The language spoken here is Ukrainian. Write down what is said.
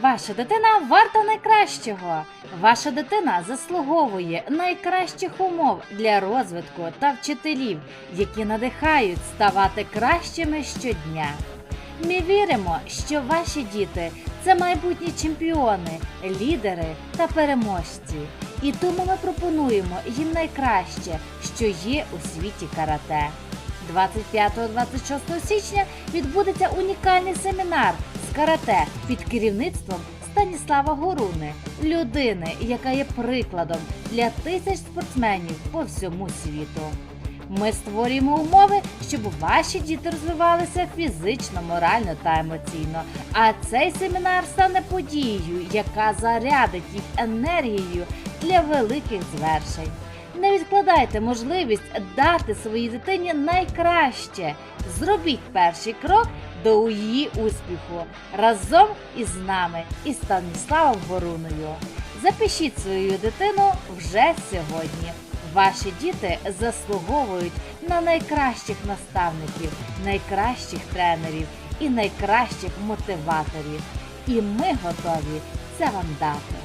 Ваша дитина варта найкращого. Ваша дитина заслуговує найкращих умов для розвитку та вчителів, які надихають ставати кращими щодня. Ми віримо, що ваші діти це майбутні чемпіони, лідери та переможці. І тому ми пропонуємо їм найкраще, що є у світі карате. 25-26 січня відбудеться унікальний семінар карате під керівництвом Станіслава Горуни, людини, яка є прикладом для тисяч спортсменів по всьому світу. Ми створюємо умови, щоб ваші діти розвивалися фізично, морально та емоційно. А цей семінар стане подією, яка зарядить їх енергією для великих звершень. Не відкладайте можливість дати своїй дитині найкраще. Зробіть перший крок до її успіху разом із нами і Станіславом Горуною. Запишіть свою дитину вже сьогодні. Ваші діти заслуговують на найкращих наставників, найкращих тренерів і найкращих мотиваторів. І ми готові це вам дати.